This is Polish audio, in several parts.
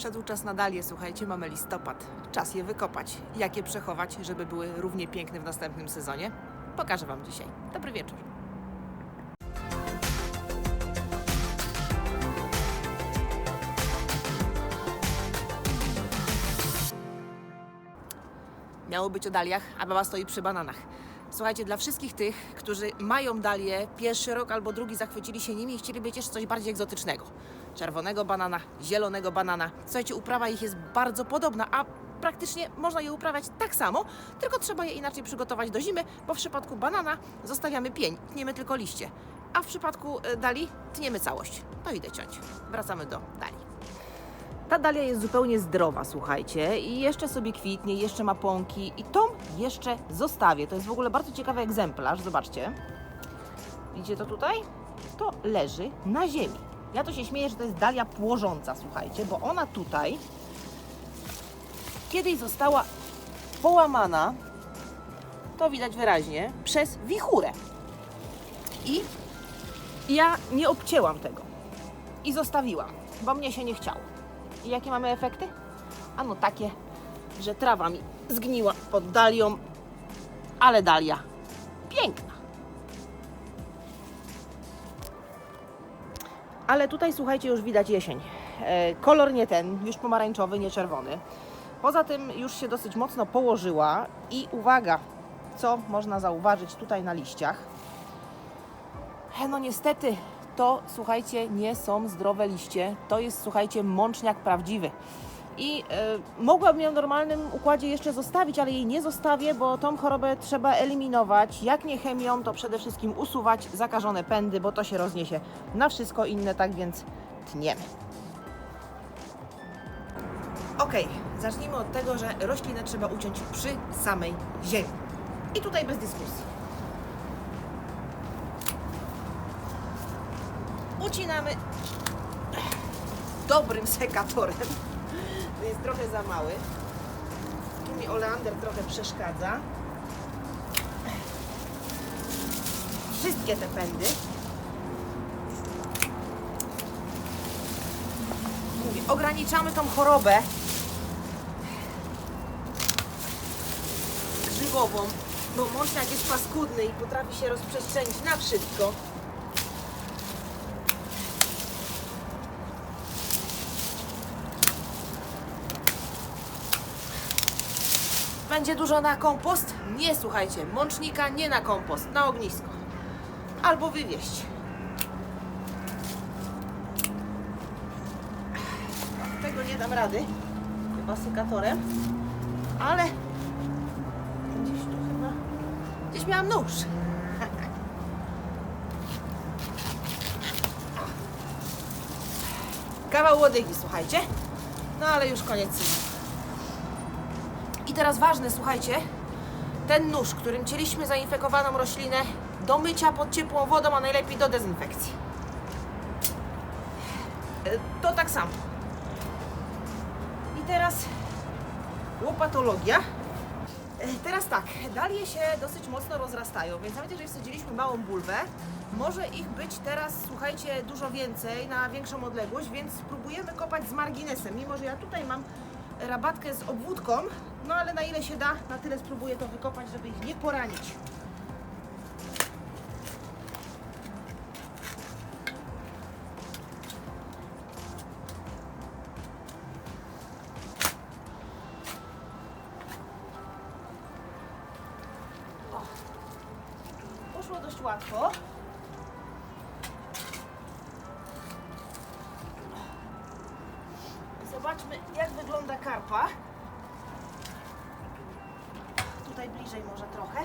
Nadszedł czas na dalię, słuchajcie, mamy listopad. Czas je wykopać. Jak je przechować, żeby były równie piękne w następnym sezonie? Pokażę Wam dzisiaj. Dobry wieczór. Miało być o daliach, a baba stoi przy bananach. Słuchajcie, dla wszystkich tych, którzy mają dalie, pierwszy rok albo drugi zachwycili się nimi i chcieli mieć jeszcze coś bardziej egzotycznego. Czerwonego banana, zielonego banana. Słuchajcie, uprawa ich jest bardzo podobna, a praktycznie można je uprawiać tak samo, tylko trzeba je inaczej przygotować do zimy, bo w przypadku banana zostawiamy pień, tniemy tylko liście, a w przypadku e, dali tniemy całość. To idę ciąć. Wracamy do dali. Ta dalia jest zupełnie zdrowa, słuchajcie, i jeszcze sobie kwitnie, jeszcze ma pąki i tą jeszcze zostawię. To jest w ogóle bardzo ciekawy egzemplarz, zobaczcie. Widzicie to tutaj? To leży na ziemi. Ja to się śmieję, że to jest dalia płożąca, słuchajcie, bo ona tutaj kiedyś została połamana, to widać wyraźnie, przez wichurę. I ja nie obcięłam tego i zostawiłam, bo mnie się nie chciało. I jakie mamy efekty? Ano takie, że trawa mi zgniła pod dalią, ale dalia piękna. Ale tutaj słuchajcie, już widać jesień. E, kolor nie ten, już pomarańczowy, nie czerwony. Poza tym już się dosyć mocno położyła i uwaga, co można zauważyć tutaj na liściach. E, No niestety, to słuchajcie, nie są zdrowe liście. To jest, słuchajcie, mączniak prawdziwy. I e, mogłabym ją w normalnym układzie jeszcze zostawić, ale jej nie zostawię, bo tą chorobę trzeba eliminować. Jak nie chemią, to przede wszystkim usuwać zakażone pędy, bo to się rozniesie na wszystko inne, tak więc tniemy. Ok, zacznijmy od tego, że roślinę trzeba uciąć przy samej ziemi. I tutaj bez dyskusji. ucinamy dobrym sekatorem. Jest trochę za mały. Tu mi oleander trochę przeszkadza. Wszystkie te pędy. Mówię, ograniczamy tą chorobę grzybową, bo mączniak jest paskudny i potrafi się rozprzestrzenić na wszystko. Będzie dużo na kompost? Nie, słuchajcie, mącznika nie na kompost, na ognisko. Albo wywieźć. Tego nie dam rady, chyba sekatorem, ale gdzieś tu chyba, gdzieś miałam nóż. Kawał łodygi, słuchajcie. No ale już koniec. I teraz ważne, słuchajcie, ten nóż, którym cieliśmy zainfekowaną roślinę do mycia pod ciepłą wodą, a najlepiej do dezynfekcji. E, To tak samo. I teraz łopatologia. E, Teraz tak, dalie się dosyć mocno rozrastają, więc nawet jeżeli wsadziliśmy małą bulwę, może ich być teraz, słuchajcie, dużo więcej, na większą odległość, więc spróbujemy kopać z marginesem, mimo że ja tutaj mam rabatkę z obwódką, no ale na ile się da, na tyle spróbuję to wykopać, żeby ich nie poranić. Poszło dość łatwo. Zobaczmy, jak wygląda karpa. Tutaj bliżej może trochę.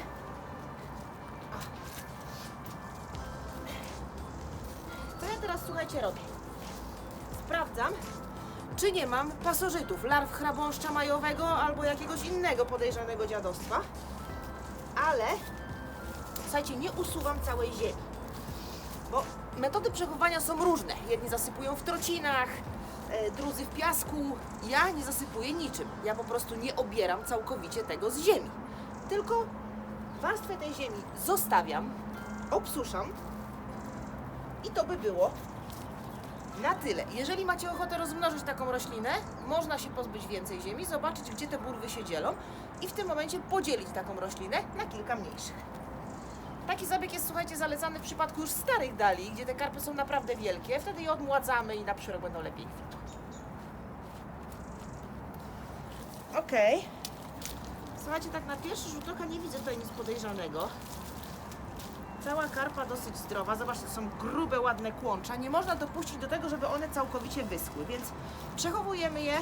Co ja teraz, słuchajcie, robię? Sprawdzam, czy nie mam pasożytów, larw chrabąszcza majowego albo jakiegoś innego podejrzanego dziadostwa. Ale, słuchajcie, nie usuwam całej ziemi. Bo metody przechowywania są różne. Jedni zasypują w trocinach, e, drudzy w piasku. Ja nie zasypuję niczym. Ja po prostu nie obieram całkowicie tego z ziemi. Tylko warstwę tej ziemi zostawiam, obsuszam i to by było Na tyle. Jeżeli macie ochotę rozmnożyć taką roślinę, można się pozbyć więcej ziemi, zobaczyć, gdzie te bulwy się dzielą i w tym momencie podzielić taką roślinę na kilka mniejszych. Taki zabieg jest, słuchajcie, zalecany w przypadku już starych dali, gdzie te karpy są naprawdę wielkie. Wtedy je odmładzamy i na przyrok będą lepiej kwitły. Okej. Słuchajcie, tak na pierwszy rzut oka nie widzę tutaj nic podejrzanego. Cała karpa dosyć zdrowa. Zobaczcie, są grube, ładne kłącza. Nie można dopuścić do tego, żeby one całkowicie wyschły, więc przechowujemy je yy,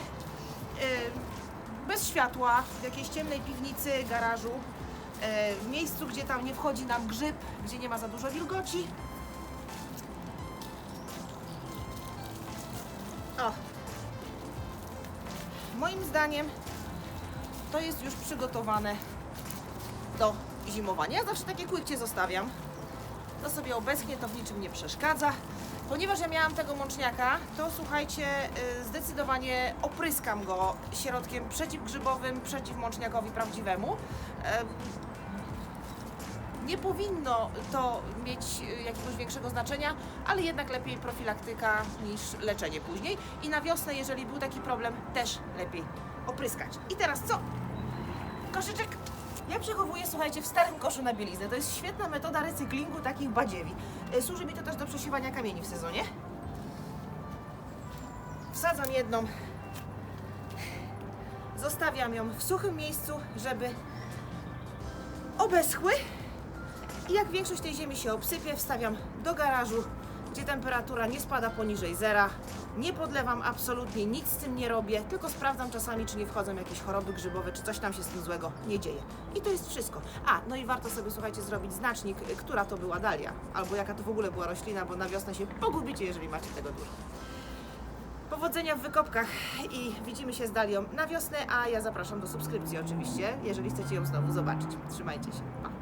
bez światła, w jakiejś ciemnej piwnicy, garażu, yy, w miejscu, gdzie tam nie wchodzi nam grzyb, gdzie nie ma za dużo wilgoci. O. Moim zdaniem to jest już przygotowane do zimowania. Ja zawsze takie kłycie zostawiam. To sobie obeschnie, to w niczym nie przeszkadza. Ponieważ ja miałam tego mączniaka, to słuchajcie, y, zdecydowanie opryskam go środkiem przeciwgrzybowym, przeciwmączniakowi prawdziwemu. Em, Nie powinno to mieć y, jakiegoś większego znaczenia, ale jednak lepiej profilaktyka niż leczenie później. I na wiosnę, jeżeli był taki problem, też lepiej opryskać. I teraz co? Koszyczek ja przechowuję, słuchajcie, w starym koszu na bieliznę. To jest świetna metoda recyklingu takich badziewi. Y, Służy mi to też do przesiewania kamieni w sezonie. Wsadzam jedną, zostawiam ją w suchym miejscu, żeby obeschły. I jak większość tej ziemi się obsypie, wstawiam do garażu, gdzie temperatura nie spada poniżej zera. Nie podlewam absolutnie, nic z tym nie robię, tylko sprawdzam czasami, czy nie wchodzą jakieś choroby grzybowe, czy coś tam się z tym złego nie dzieje. I to jest wszystko. A, no i warto sobie, słuchajcie, zrobić znacznik, y, która to była dalia, albo jaka to w ogóle była roślina, bo na wiosnę się pogubicie, jeżeli macie tego dużo. Powodzenia w wykopkach i widzimy się z Dalią na wiosnę, a ja zapraszam do subskrypcji oczywiście, jeżeli chcecie ją znowu zobaczyć. Trzymajcie się. Pa.